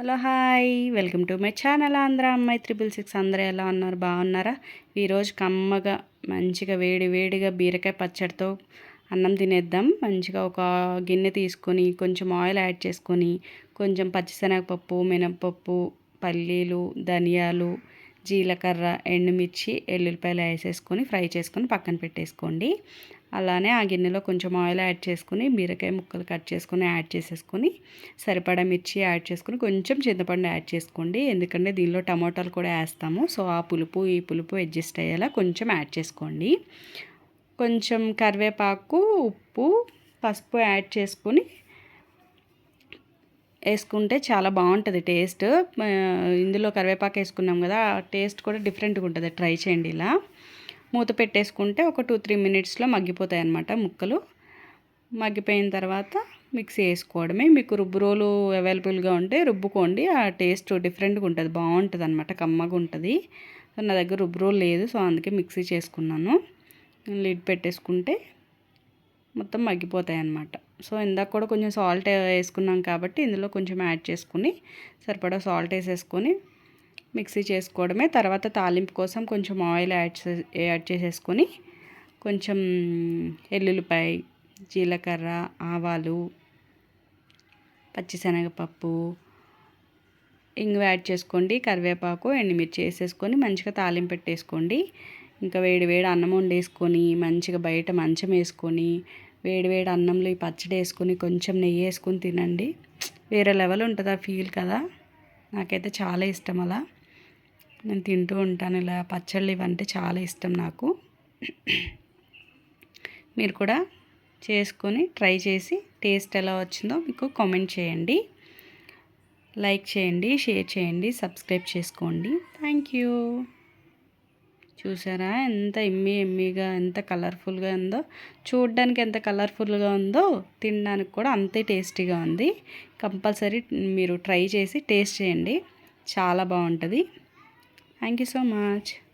Hello hi welcome to my channel Andhra అమ్మాయి triple six. అందరూ ఎలా ఉన్నారు? బాగున్నారా? ఈరోజు కమ్మగా మంచిగా వేడి వేడిగా బీరకాయ పచ్చడితో అన్నం తినేద్దాం. మంచిగా ఒక గిన్నె తీసుకొని కొంచెం ఆయిల్ యాడ్ చేసుకొని కొంచెం పచ్చిశనగపప్పు మినప్పప్పు పల్లీలు ధనియాలు జీలకర్ర ఎండుమిర్చి ఎల్లుల్లిపాయలు వేసేసుకొని ఫ్రై చేసుకొని పక్కన పెట్టేసుకోండి. అలానే ఆ గిన్నెలో కొంచెం ఆయిల్ యాడ్ చేసుకుని బీరకాయ ముక్కలు కట్ చేసుకుని యాడ్ చేసేసుకొని సరిపడా మిర్చి యాడ్ చేసుకుని కొంచెం చింతపండు యాడ్ చేసుకోండి. ఎందుకంటే దీనిలో టమాటాలు కూడా వేస్తాము. సో ఆ పులుపు ఈ పులుపు అడ్జస్ట్ అయ్యేలా కొంచెం యాడ్ చేసుకోండి. కొంచెం కరివేపాకు ఉప్పు పసుపు యాడ్ చేసుకొని వేసుకుంటే చాలా బాగుంటుంది టేస్ట్. ఇందులో కరివేపాకు వేసుకున్నాం కదా టేస్ట్ కూడా డిఫరెంట్గా ఉంటుంది. ట్రై చేయండి ఇలా. మూత పెట్టేసుకుంటే ఒక టూ త్రీ మినిట్స్లో మగ్గిపోతాయి అన్నమాట ముక్కలు. మగ్గిపోయిన తర్వాత మిక్సీ వేసుకోవడమే. మీకు రుబ్బు రోలు అవైలబుల్గా ఉంటే రుబ్బుకోండి. ఆ టేస్ట్ డిఫరెంట్గా ఉంటుంది బాగుంటుంది అనమాట కమ్మగా ఉంటుంది. సో నా దగ్గర రుబ్బు రోలు లేదు సో అందుకే మిక్సీ చేసుకున్నాను. లిడ్ పెట్టేసుకుంటే మొత్తం మగ్గిపోతాయి అన్నమాట. సో ఇందాక కూడా కొంచెం సాల్ట్ వేసుకున్నాం కాబట్టి ఇందులో కొంచెం యాడ్ చేసుకుని సరిపడా సాల్ట్ వేసేసుకొని మిక్సీ చేసుకోవడమే. తర్వాత తాలింపు కోసం కొంచెం ఆయిల్ యాడ్ యాడ్ చేసేసుకొని కొంచెం ఎల్లుల్లిపాయ జీలకర్ర ఆవాలు పచ్చిశనగపప్పు ఇంగువ యాడ్ చేసుకోండి. కరివేపాకు ఎండుమిర్చి వేసేసుకొని మంచిగా తాలింపు పెట్టేసుకోండి. ఇంకా వేడి వేడి అన్నం వండేసుకొని మంచిగా బయట మంచం వేసుకొని వేడి వేడి అన్నంలో ఈ పచ్చడి వేసుకుని కొంచెం నెయ్యి వేసుకొని తినండి. వేరే లెవెల్ ఉంటుంది ఆ ఫీల్ కదా. నాకైతే చాలా ఇష్టం అలా. నేను తింటూ ఉంటాను ఇలా పచ్చళ్ళు ఇవంటే చాలా ఇష్టం నాకు. మీరు కూడా చేసుకొని ట్రై చేసి టేస్ట్ ఎలా వచ్చిందో మీకు కామెంట్ చేయండి. లైక్ చేయండి షేర్ చేయండి సబ్స్క్రైబ్ చేసుకోండి. థ్యాంక్ యూ చూసారా? ఎంత ఎమ్మి ఎమ్మిగా ఎంత కలర్ఫుల్గా ఉందో. చూడడానికి ఎంత కలర్ఫుల్గా ఉందో తినడానికి కూడా అంతే టేస్టీగా ఉంది. కంపల్సరీ మీరు ట్రై చేసి టేస్ట్ చేయండి. చాలా బాగుంటుంది. Thank you so much